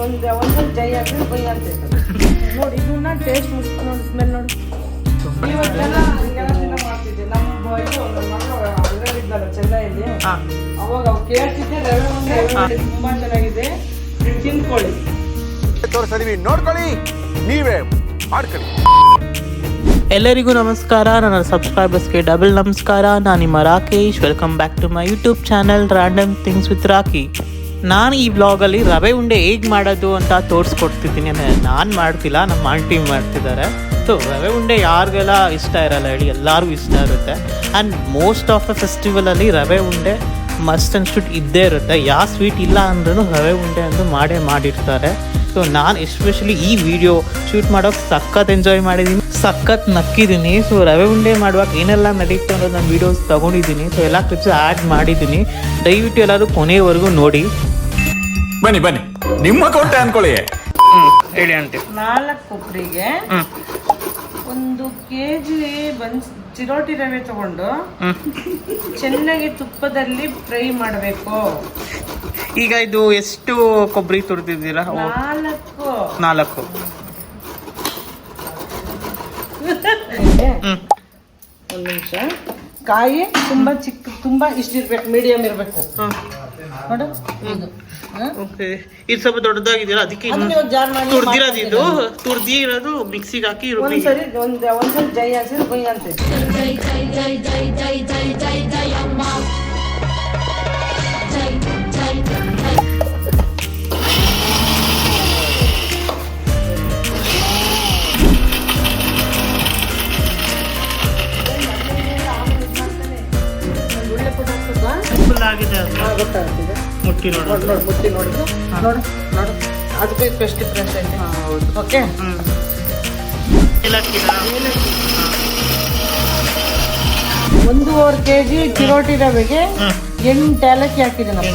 ಒಂದ್ಸರಿ ಒಂದ್ ಒಂದ್ಸರಿ ಜೈ ಹಾಕಿದ್ರೆ ಬೈ ಅಂತ ನೋಡಿ ಇದನ್ನ ಟೇಸ್ಟ್ ಮುಗಿಸ್ಕೊಂಡು ನೋಡಿ ಸ್ಮೆಲ್ ನೋಡಿ. ಇವತ್ತೆಲ್ಲ ಹಿಂಗೆಲ್ಲ ದಿನ ಮಾಡ್ತಿದ್ದೆ. ನಮ್ಮ ಇದು ನಮ್ಮ ಮಗಳು ಅಲ್ಲರಿದ್ದಲ್ಲ ಚೆನ್ನೈಯಲ್ಲಿ. ಹಾ. ಅವಾಗ ಅವ್ರು ಕೇಳ್ತಿದ್ದೆ ರವೆ ರವೆ ಉಂಡೆ ತುಂಬಾ ಚೆನ್ನಾಗಿದೆ. ತಿನ್ಕೊಳ್ಳಿ ತೋರಿಸಿದೀವಿ ನೋಡ್ಕೊಳ್ಳಿ. ನೀವೇ ಮಾಡ್ಕೊಳ್ಳಿ. ಎಲ್ಲರಿಗೂ ನಮಸ್ಕಾರ. ನನ್ನ ಸಬ್ಸ್ಕ್ರೈಬರ್ಸ್ಗೆ ಡಬಲ್ ನಮಸ್ಕಾರ. ನಾನು ನಿಮ್ಮ Rakesh. Welcome back to my YouTube channel random things with Rocky ನಾನು ಈ ಬ್ಲಾಗಲ್ಲಿ ರವೆ ಉಂಡೆ ಹೇಗೆ ಮಾಡೋದು ಅಂತ ತೋರಿಸ್ಕೊಡ್ತಿದ್ದೀನಿ ನಾನು ಮಾಡ್ತಿಲ್ಲ ನಮ್ಮ ಆಂಟಿ ಮಾಡ್ತಿದ್ದಾರೆ. ಸೊ ರವೆ ಉಂಡೆ ಯಾರಿಗೆಲ್ಲ ಇಷ್ಟ ಇರಲ್ಲ ಹೇಳಿ, ಎಲ್ಲರಿಗೂ ಇಷ್ಟ ಇರುತ್ತೆ. ಆ್ಯಂಡ್ ಮೋಸ್ಟ್ ಆಫ್ ದ ಫೆಸ್ಟಿವಲಲ್ಲಿ ರವೆ ಉಂಡೆ ಮಸ್ಟ್ ಶುಡ್ ಇದ್ದೇ ಇರುತ್ತೆ. ಯಾವ ಸ್ವೀಟ್ ಇಲ್ಲ ಅಂದ್ರೂ ರವೆ ಉಂಡೆ ಅಂದು ಮಾಡೇ ಮಾಡಿರ್ತಾರೆ. ಸೊ ನಾನು ಎಸ್ಪೆಷಲಿ ಈ ವಿಡಿಯೋ ಶೂಟ್ ಮಾಡೋಕ್ಕೆ ಸಖತ್ ಎಂಜಾಯ್ ಮಾಡಿದ್ದೀನಿ. ಸಖತ್ ನಕ್ಕಿದ್ದೀನಿ. ಸೊ ರವೆ ಉಂಡೆ ಮಾಡುವಾಗ ಏನೆಲ್ಲ ನಡೀತು ಅನ್ನೋದು ನಾನು ವೀಡಿಯೋಸ್ ತೊಗೊಂಡಿದ್ದೀನಿ. ಸೊ ಎಲ್ಲ ಕ್ಲಿಪ್ಸ್ ಆ್ಯಡ್ ಮಾಡಿದ್ದೀನಿ. ದಯವಿಟ್ಟು ಎಲ್ಲರೂ ಕೊನೆಯವರೆಗೂ ನೋಡಿ. ಬನ್ನಿ ಬನ್ನಿ. ನಿಮ್ಮ ಕೋಟೆ ಅನ್ಕೊಳ್ಳಿ ಹೇಳಿ ಅಂತೆ ನಾಲ್ಕು ಕೊಬ್ಬರಿಗೆ ಒಂದು ಕೆ ಜಿ ಬನ್ಸ್ ಚಿರೋಟಿ ರವೆ ತಗೊಂಡು ಚೆನ್ನಾಗಿ ತುಪ್ಪದಲ್ಲಿ ಫ್ರೈ ಮಾಡಬೇಕು. ಈಗ ಇದು ಎಷ್ಟು ಕೊಬ್ಬರಿ ತುರಿದಿದ್ದೀರಾ? ನಾಲ್ಕು. ನಾಲ್ಕು. ಹ್ಮ್. ಒಂದು ನಿಮಿಷ. ಕಾಯಿ ತುಂಬಾ ಚಿಕ್ಕ ತುಂಬಾ ಇಷ್ಟಿರ್ಬೇಕು ಮೀಡಿಯಂ ಇರಬೇಕು. ಇದು ಓಕೆ ಇದು ಸ್ವಲ್ಪ ದೊಡ್ಡದಾಗಿದೆಯಲ್ಲ ಅದಕ್ಕೆ ಅದನ್ನ ತುರ್ದಿ ಇರೋದು ಮಾಡಿ ತುರ್ದಿರೋದು ಇದು ತುರ್ದಿರೋದು ಮಿಕ್ಸಿಗೆ ಹಾಕಿ ರುಬ್ಬಿ ಒಂದ್ಸರಿ ಒಂದ್ ಒಂದ್ಸರಿ ಜೈ ಹಾಕ್ಸಿದ್ರೆ ಬೈ ಅಂತ ಮುಟ್ಟಿ ನೋಡಿ ನೋಡಿ ನೋಡಿ ಮುಟ್ಟಿ ನೋಡಿ. ನೋಡು ನೋಡು. ಅದಕ್ಕೂ ಇದಕ್ಕೂ ಎಷ್ಟು ಡಿಫ್ರೆನ್ಸ್ ಐತೆ ಹೌದು. ಓಕೆ ಒಂದೂವರೆ ಕೆ ಜಿ ಚಿರೋಟಿ ರವೆಗೆ ಎಂಟು ಏಲಕ್ಕಿ ಹಾಕಿದೆ ನಾವು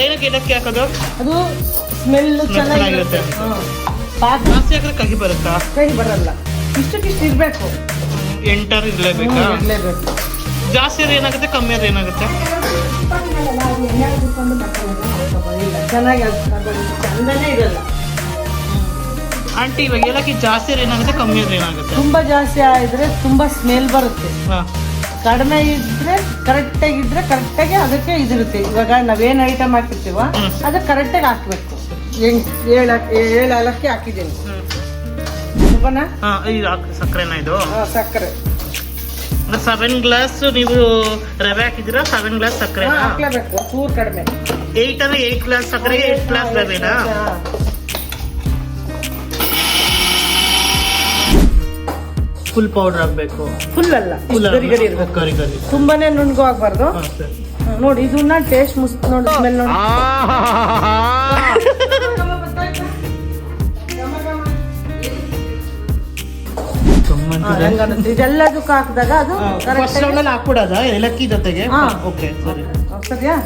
ಏನಕ್ಕೆ ಏಲಕ್ಕಿ ಹಾಕೋದು? ಅದು ಸ್ಮೆಲ್ ಚೆನ್ನಾಗಿರುತ್ತೆ. ಪಾಕ ಜಾಸ್ತಿ ಹಾಕಿದ್ರೆ ಕಹಿ ಬರುತ್ತಾ? ಕಹಿ ಬರಲ್ಲ. ಇಷ್ಟಕ್ಕಿಷ್ಟು ಇರಬೇಕು. ಎಂಟರ್ ಇರಲೇಬೇಕಾ? ಇರಲೇಬೇಕು. ಜಾಸ್ತಿ ಅದು ಏನಾಗುತ್ತೆ? ಕಮ್ಮಿ ಆದ್ರೆ ಏನಾಗುತ್ತೆ? ಚೆನ್ನಾಗಿ ಅದು ಅದು ಚಂದನೇ ಇರಲ್ಲ ಆಂಟಿ ಇವಾಗ ಏಲಕ್ಕಿ ಜಾಸ್ತಿ ಏನಾಗುತ್ತೆ? ಕಮ್ಮಿ ಆದ್ರೆ ಏನಾಗುತ್ತೆ? ತುಂಬಾ ಜಾಸ್ತಿ ಆದ್ರೆ ತುಂಬಾ ಸ್ಮೆಲ್ ಬರುತ್ತೆ. ಹಾ. ಕಡಿಮೆ ಇದ್ರೆ ಕರೆಕ್ಟಾಗಿ ಇದ್ರೆ ಕರೆಕ್ಟಾಗಿ ಅದಕ್ಕೆ ಇದಿರುತ್ತೆ. ಇವಾಗ ನಾವೇನು ಐಟಮ್ ಹಾಕಿರ್ತೀವ ಅದು ಅದು ಕರೆಕ್ಟಾಗಿ ಹಾಕ್ಬೇಕು. ಏಳು ಏಳು ಏಲಕ್ಕಿ ಹಾಕಿದ್ದೀನಿ. ಸಕ್ಕರೆನಾ ಇದು? ಸಕ್ಕರೆ. ಸೆವೆನ್ ಗ್ಲಾಸ್ ನೀವು ರವೆ ಹಾಕಿದಿರಾ ಸೆವೆನ್ ಗ್ಲಾಸ್ ಸಕ್ಕರೆ ಹಾಕ್ಲೇಬೇಕು. ಚೂರು ಕಡಿಮೆ. ಏಯ್ಟ್ ಅಂದ್ರೆ ಏಯ್ಟ್ ಗ್ಲಾಸ್ ಸಕ್ಕರೆ ಏಟ್ ಗ್ಲಾಸ್ ರವೆನಾ? ಫುಲ್ ಪೌಡರ್ ಹಾಕ್ಬೇಕು. ಫುಲ್ ಅಲ್ಲ ಫುಲ್ ಗರಿ ಗರಿ ಇರ್ಬೇಕು. ಗರಿ ಗರಿ. ತುಂಬಾನೇ ನುಣ್ಗು ಆಗ್ಬಾರ್ದು. ನೋಡಿ ಇದನ್ನ ಟೇಸ್ಟ್ ಮುಸ್ ನೋಡಿ ಸ್ಮೆಲ್ ನೋಡಿ. ಹಾ, ಹೆಂಗನ್ನುತ್ತೆ? ಇದೆಲ್ಲದಕ್ಕೂ ಹಾಕಿದಾಗ ಅದು ಫಸ್ಟ್ ರೌಂಡಲ್ಲಿ ಹಾಕ್ಬಿಡೋದ? ಏಲಕ್ಕಿ ಜೊತೆಗೆ? ಹಾ. ಓಕೆ ಸರಿ. ಸರಿಯಾ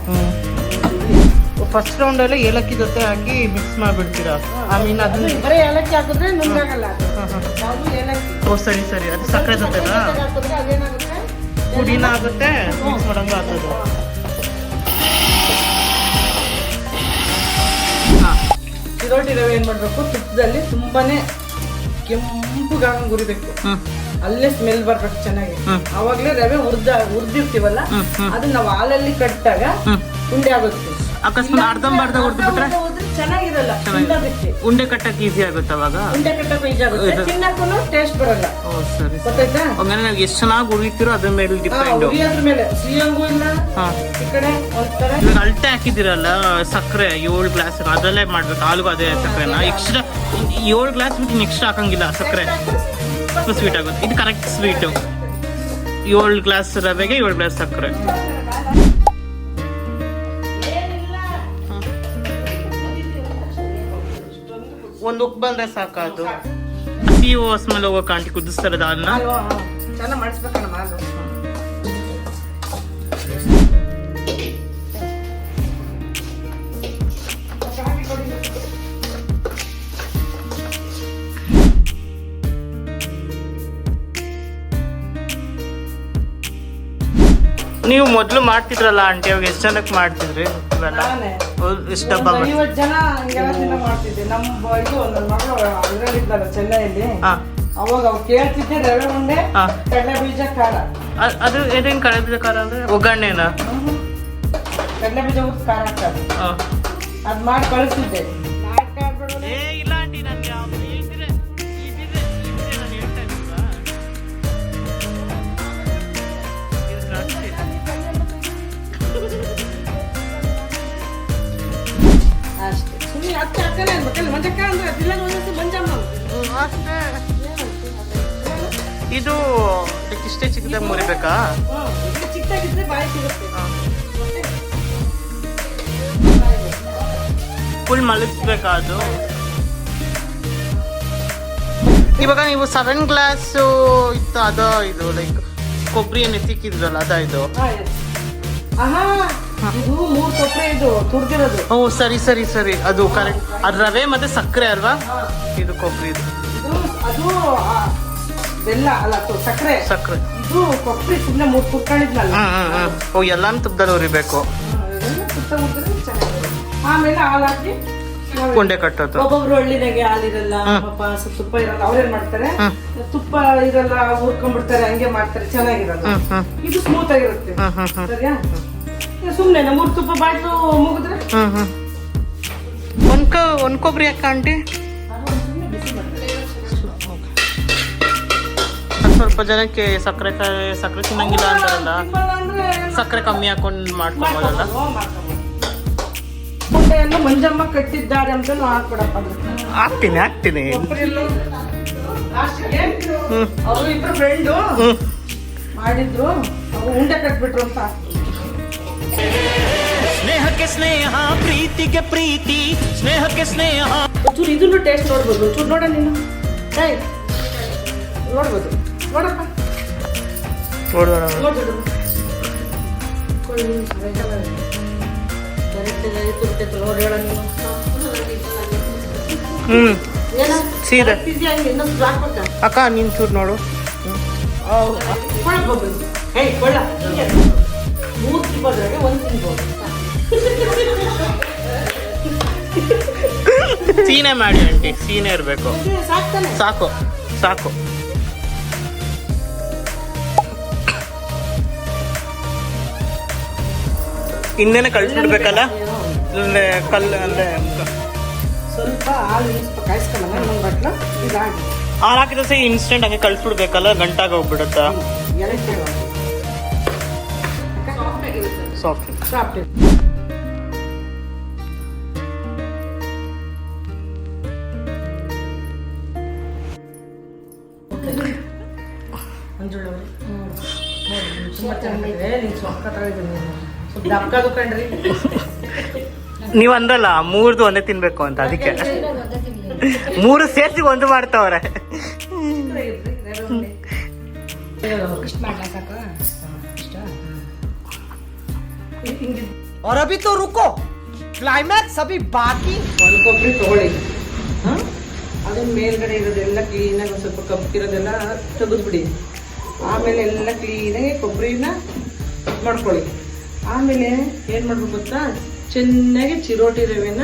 ಫಸ್ಟ್ ರೌಂಡಲ್ಲಿ ಏಲಕ್ಕಿ ಜೊತೆ ಹಾಕಿ ಮಿಕ್ಸ್ ಮಾಡಿಬಿಡ್ತೀರಾ? ಐ ಮೀನ್ ಅದನ್ನ ಅದು ಬರೀ ಏಲಕ್ಕಿ ಹಾಕಿದ್ರೆ ನುಣ್ಣಗಾಗಲ್ಲ ಅದು. ಯಾವ್ದು ಏಲಕ್ಕಿ? ಓ ಸರಿ ಸರಿ. ಅದು ಸಕ್ಕರೆ ಜೊತೆನಾ? ಜೊತೆಗೆ ಹಾಕಿದ್ರೆ ಅದೇನಾಗುತ್ತೆ? ಪುಡಿನ ಆಗುತ್ತೆ ಮಿಕ್ಸ್ ಮಾಡಂಗ ಆಗ್ತದೆ. ಹಾ. ಚಿರೋಟಿ ರವೆ ಏನ್ ಮಾಡ್ಬೇಕು? ತುಪ್ಪದಲ್ಲಿ ತುಂಬಾನೇ ಕೆಂಪುಗಾಗಂಗ್ ಗುರಿಬೇಕು ಅಲ್ಲೇ ಸ್ಮೆಲ್ ಬರ್ಬೇಕು ಚೆನ್ನಾಗಿ. ಅವಾಗ್ಲೇ ರವೆ ಉರ್ದ ಉರ್ದಿರ್ತೀವಲ್ಲ. ಅದನ್ನ ನಾವು ಹಾಲಲ್ಲಿ ಕಟ್ಟಾಗ ಉಂಡೆ ಆಗುತ್ತೆ ಅಕಸ್ಮಾತ್ ಅರ್ಧಂಬರ್ಧ ಉರ್ದ್ಬಿಟ್ರೆ ಚೆನ್ನಾಗಿರಲ್ಲ ತಿನ್ನೋದಕ್ಕೆ ಉಂಡೆ ಕಟ್ಟಕ್ಕೆ ಈಸಿ ಆಗುತ್ತೆ ಅವಾಗ? ಉಂಡೆ ಕಟ್ಟಕ್ಕೆ ಈಜಿ ಆಗುತ್ತೆ. ತಿನ್ನಕ್ಕೂ ಟೇಸ್ಟ್ ಬರಲ್ಲ. ಓ ಸರಿ ಗೊತ್ತಾಯ್ತಾ? ಹಂಗಂದ್ರೆ ನಾವು ಎಷ್ಟು ಚೆನ್ನಾಗಿ ಉರಿತೀರೋ ಅದ್ರ ಮೇಲೆ ಡಿಪೆಂಡ್ ಉರಿಯೋದ್ರ ಮೇಲೆ. ಸಿಹಿಯಂಗೂ ಇಲ್ಲ ಈ ಕಡೆ ಒಂಥರ ಇವಾಗ ಅಳತೆ ಹಾಕಿದಿರಲ್ಲ ಸಕ್ಕರೆ ಏಳು ಗ್ಲಾಸ್ ಅದರಲ್ಲೇ ಮಾಡ್ಬೇಕು ಆಲ್ಗು ಅದೇ ಸಕ್ಕರೆನ. ಎಕ್ಸ್ಟ್ರಾ ಏಳು ಗ್ಲಾಸ್ ಬಿಟ್ಟು ಎಕ್ಸ್ಟ್ರಾ ಹಾಕಂಗಿಲ್ಲ ಸಕ್ಕರೆ. ಸ್ವೀಟ್ ಆಗುತ್ತೆ. ಇದು ಕರೆಕ್ಟ್ ಸ್ವೀಟು ಏಳು ಗ್ಲಾಸ್ ರವೆಗೆ ಏಳು ಗ್ಲಾಸ್ ಸಕ್ಕರೆ. ಒಂದು ಉಪ್ಪು ಬಂದ್ರೆ ಸಾಕಾದು ಓ ಸ್ಮೆಲ್ ಹೋಗೋ ಕಾಂಟಿ ಕುದಿಸ್ತಾರೆ ಅದನ್ನ ನೀವು ಮೊದಲು ಮಾಡ್ತಿದ್ರಲ್ಲ ಆಂಟಿ ಅವಾಗ ಎಷ್ಟು ಜನಕ್ಕೆ ಮಾಡ್ತಿದ್ರಿ ಇವೆಲ್ಲ ನಾನೇ. ಎಷ್ಟು ಮಾಡಿ ಐವತ್ತು ಜನ ಹಿಂಗೆಲ್ಲ ದಿನ ಮಾಡ್ತಿದ್ದೆ ನಮ್ಮ ಇದು ನನ್ನ ಮಗಳು ಇದರಲ್ಲಿದ್ದಾಳೆ ಚೆನ್ನೈಯಲ್ಲಿ. ಹಾ. ಅವಾಗ ಅವ್ರು ಕೇಳ್ತಿದ್ದೆ ರವೆ ಉಂಡೆ ಹಾ. ಕಡಲೆ ಬೀಜ ಖಾರ. ಅದು ಏನೇನು ಅಂದ್ರೆ ಒಗ್ಗರಣೆನಾ? ಕಡಲೆ ಬೀಜ ಉಪ್ಪು ಖಾರ ಹಾಂ. ಅದ್ ಮಾಡಿ ಕಳಿಸ್ತಿದ್ದೆ ಅಕ್ಕ ಅಕ್ಕನೇ ಅನ್ಬೇಕಲ್ಲ ಮಂಜಕ್ಕ ಅಂದ್ರೆ ಅದಿಲ್ಲ ಒಂದೊಂದು ಮಂಜಮ್ಮ ಅಷ್ಟೇ. ಇದು ಇಷ್ಟೇ ಚಿಕ್ಕದಾಗಿ ಮುರಿಬೇಕಾ ಚಿಕ್ಕದಾಗಿದ್ರೆ ಬಾಯಿ ಸಿಗುತ್ತೆ. ಫುಲ್ ಮಲಗಿಸ್ಬೇಕಾ ಅದು? ಇವಾಗ ನೀವು ಸೆವೆನ್ ಗ್ಲಾಸ್ ಇತ್ತು ಅದ ಇದು ಲೈಕ್ ಕೊಬ್ಬರಿ ಏನು ಎತ್ತಿಕ್ಕಿದ್ರಲ್ಲ ಅದ ಇದು? ಇದು ಮೂರು ಕೊಪ್ಪರೆ ಇದು ತುರ್ದಿರೋದು. ಓ ಸರಿ ಸರಿ ಸರಿ. ಅದು ಕರೆಕ್ಟ್ ಅದು ರವೆ ಮತ್ತೆ ಸಕ್ಕರೆ ಅಲ್ವಾ? ಇದು ಕೊಬ್ಬರಿ ಇದು. ಇದು ಅದು ಆ, ಬೆಲ್ಲ ಅಲ್ಲ ತು- ಸಕ್ಕರೆ. ಸಕ್ಕರೆ. ಇದು ಕೊಬ್ಬರಿ ಸುಮ್ಮನೆ ಮೂರು ಕುಟ್ಕೊಂಡಿದ್ನಲ್ಲ ಹ್ಮ್ ಹ್ಮ್ ಓ ಎಲ್ಲಾನು ತುಪ್ಪದಲ್ಲಿ ಹುರಿಬೇಕು. ಅದನ್ನ ತುತ್ತ ಮುಟ್ಟಿದ್ರೆ ಚೆನ್ನಾಗಿರುತ್ತೆ. ಆಮೇಲೆ ಹಾಲು ಹಾಕಿ ನಾವು ಉಂಡೆ ಕಟ್ಟೋದು. ಒಬ್ಬೊಬ್ರು ಹಳ್ಳಿನಾಗೆ ಹಾಲಿರಲ್ಲ ಪಾಪ ಸ್ವಲ್ಪ ತುಪ್ಪ ಇರಲ್ಲ ಅವ್ರೇನ್ ಮಾಡ್ತಾರೆ? ಹ್ಮ್. ತುಪ್ಪ ಇರಲ್ಲ ಹುರ್ಕೊಂಡ್ಬಿಡ್ತಾರೆ ಹಂಗೆ ಮಾಡ್ತಾರೆ ಚೆನ್ನಾಗಿರಲ್ಲ. ಹ್ಮ್ ಇದು ಸ್ಮೂತ್ ಆಗಿರುತ್ತೆ. ಹ್ಮ್ ಹ್ಮ್ ಹ್ಮ್. ಸರಿಯಾ? ಸುಮ್ನೆ ಮೂರು ತುಪ್ಪ ಬಾಟ್ಲು ಮುಗಿದ್ರೆ? ಒಂದ್ ಕೊಬ್ಬರಿ ಅಕ್ಕ ಆಂಟಿ. ಸ್ವಲ್ಪ ಜನಕ್ಕೆ ಸಕ್ಕರೆ ಸಕ್ಕರೆ ತಿನ್ನಂಗಿಲ್ಲ ಅಂತಾರಲ್ಲ. ಸಕ್ಕರೆ ಕಮ್ಮಿ ಹಾಕೊಂಡು ಮಾಡ್ಕೊಬೋದಲ್ಲ? ಮಾಡ್ಕೊಬೋದು, ಮಾಡ್ಕೊಬೋದು. ಮುದ್ದೆಯನ್ನು ಮಂಜಮ್ಮ ಕಟ್ಟಿದ್ದಾರೆ ಅಂತ ಹಾಕ್ಬಿಡಪ್ಪ. ಹಾಕ್ತೀನಿ ಹಾಕ್ತೀನಿ. ಅವರು ಇಬ್ರು ಫ್ರೆಂಡು ಮಾಡಿದ್ರು ಉಂಡೆ ಕಟ್ಬಿಟ್ರು ಅಂತ. ಸ್ನೇಹಕ್ಕೆ ಸ್ನೇಹ ಪ್ರೀತಿಗೆ ಪ್ರೀತಿ ಸ್ನೇಹಕ್ಕೆ ಸ್ನೇಹ. ಒಂಚೂರು ಇದನ್ನು ಟೇಸ್ಟ್ ನೋಡ್ಬೋದು. ಒಂಚೂರು ನೋಡ ನೀನು. ಏಯ್ ನೋಡ್ಬೋದು. ನೋಡಪ್ಪ. ನೋಡೋಣ ನೋಡ್ಬೋದು ನೋಡಿ ಹೇಳ ನೀನು. ಹ್ಮ್. ಏನ ಸೀರೆ. ಅಕ್ಕ ನಿನ್ ಚೂರು ನೋಡು. ಹೇಯ್ ಕೊಳ್ಳ ಮೂರು ತಿನ್ಬೋದ್ರಾಗೆ ಒಂದು ತಿನ್ಬೋದು ಸೀನೆ ಮಾಡಿ ಆಂಟಿ ಸೀನೆ ಇರಬೇಕು. ಸಾಕು ಸಾಕು. ಹಿಂದೆನೆ ಕಳ್ಸಿಡ್ಬೇಕಲ್ಲ ಅಂದ್ರೆ ಕಲ್ಲು ಅಂದ್ರೆ ಸ್ವಲ್ಪ ಹಾಲು ಕಾಯಿಸ್ಕೊಂಬಲ್ಲ ಇನ್ನೊಂದು ಬಟ್ಲು ಇದಾಗಿ. ಹಾಲು ಹಾಕಿದ್ರೆ ಸಹ ಇನ್ಸ್ಟೆಂಟ್ ಹಂಗೆ ಕಳ್ಸಿಡ್ಬೇಕಲ್ಲ ಗಂಟಾಗ ಹೋಗ್ಬಿಡುತ್ತಾ? ಸಾಫ್ಟ್ ಸಾಫ್ಟ್ ನೀವ್ ಅಂದಲ್ಲ ಮೂರ್ದು ಒಂದೇ ತಿನ್ಬೇಕು ಅಂತ ಅದಕ್ಕೆ. ಮೂರು ಸೇರ್ಸಿ ಒಂದು ಮಾಡ್ತಾವ್ರೆ. और अभी तो रुको क्लाइमैक्स अभी बाकी ಒಂದು ಕೊಬ್ಬರಿ ತಗೊಳ್ಳಿ ಹ? ಅದು ಮೇಲ್ಗಡೆ ಇರೋದೆಲ್ಲ ಕ್ಲೀನಾಗಿ ಒಂದು ಸ್ವಲ್ಪ ಕಪ್ಪಿರೋದೆಲ್ಲ ತೆಗೆದ್ಬಿಡಿ ಆಮೇಲೆ ಎಲ್ಲ ಕ್ಲೀನಾಗಿ ಕೊಬ್ಬರಿನ ಮಾಡ್ಕೊಳ್ಳಿ ಆಮೇಲೆ ಏನು ಮಾಡ್ಬೇಕು ಗೊತ್ತಾ ಚೆನ್ನಾಗಿ ಚಿರೋಟಿ ರವೆನ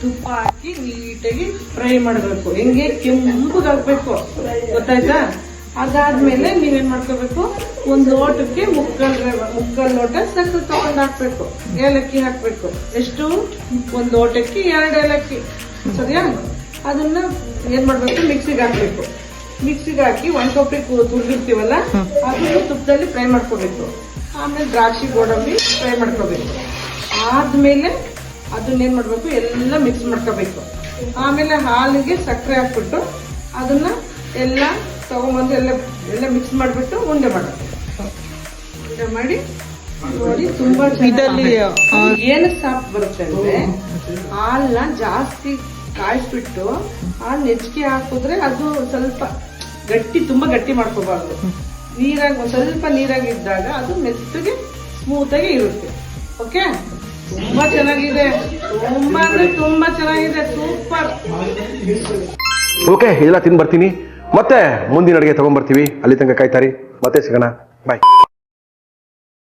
ತುಪ್ಪ ಹಾಕಿ ನೀಟಾಗಿ ಫ್ರೈ ಮಾಡಬೇಕು ಹೆಂಗೆ ಕೆಂಪಗಾಗಬೇಕು ಗೊತ್ತಾಯ್ತಾ ಅದಾದ್ಮೇಲೆ ನೀವೇನ್ ಮಾಡ್ಕೋಬೇಕು? ಒಂದು ಲೋಟಕ್ಕೆ ಮುಕ್ಕಲ್ ಮುಕ್ಕಲ್ ಲೋಟ ಸಕ್ಕರೆ ತಗೊಂಡ್ ಹಾಕ್ಬೇಕು. ಏಲಕ್ಕಿ ಹಾಕ್ಬೇಕು. ಎಷ್ಟು? ಒಂದು ಲೋಟಕ್ಕೆ ಎರಡು ಏಲಕ್ಕಿ. ಸರಿಯಾ? ಅದನ್ನ ಏನ್ ಮಾಡ್ಬೇಕು? ಮಿಕ್ಸಿಗೆ ಹಾಕ್ಬೇಕು. ಮಿಕ್ಸಿಗೆ ಹಾಕಿ ಒಂದ್ ಕೊಬ್ಬರಿ ತುರ್ದಿರ್ತೀವಲ್ಲ, ಅದನ್ನು ತುಪ್ಪದಲ್ಲಿ ಫ್ರೈ ಮಾಡ್ಕೋಬೇಕು. ಆಮೇಲೆ ದ್ರಾಕ್ಷಿ ಗೋಡಂಬಿ ಫ್ರೈ ಮಾಡ್ಕೋಬೇಕು. ಆದ್ಮೇಲೆ ಅದನ್ನೇನ್ ಮಾಡ್ಬೇಕು? ಎಲ್ಲ ಮಿಕ್ಸ್ ಮಾಡ್ಕೋಬೇಕು. ಆಮೇಲೆ ಹಾಲಿಗೆ ಸಕ್ಕರೆ ಹಾಕ್ಬಿಟ್ಟು ಅದನ್ನ ಎಲ್ಲ ತಗೊಂಬಂದು ಎಲ್ಲ ಎಲ್ಲ ಮಿಕ್ಸ್ ಮಾಡಿಬಿಟ್ಟು ಉಂಡೆ ಮಾಡೋದು. ಉಂಡೆ ಮಾಡಿ ನೋಡಿ ತುಂಬಾ ಇದರಲ್ಲಿ ಏನು ಸಾಪ್ ಬರುತ್ತೆ ಅಂದ್ರೆ ಹಾಲ್ನ ಜಾಸ್ತಿ ಕಾಯಿಸ್ಬಿಟ್ಟು ಹಾಲು ನೆಚ್ಚಿಗೆ ಹಾಕಿದ್ರೆ ಅದು ಸ್ವಲ್ಪ ಗಟ್ಟಿ ತುಂಬಾ ಗಟ್ಟಿ ಮಾಡ್ಕೋಬಾರ್ದು. ನೀರಾಗಿ ಸ್ವಲ್ಪ ಸ್ವಲ್ಪ ನೀರಾಗಿದ್ದಾಗ ಅದು ಮೆತ್ತಗೆ ಸ್ಮೂತ್ ಆಗಿ ಇರುತ್ತೆ. ಓಕೆ ತುಂಬಾ ಚೆನ್ನಾಗಿದೆ. ತುಂಬಾ ಅಂದ್ರೆ ತುಂಬಾ ಚೆನ್ನಾಗಿದೆ. ಸೂಪರ್. ಓಕೆ ಇದೆಲ್ಲ ತಿಂದು ಬರ್ತೀನಿ ಮತ್ತೆ ಮುಂದಿನ ಅಡುಗೆ ತೊಗೊಂಬರ್ತೀವಿ ಅಲ್ಲಿ ತನಕ ಕಾಯ್ತಾರಿ. ಮತ್ತೆ ಸಿಗೋಣ. ಬಾಯ್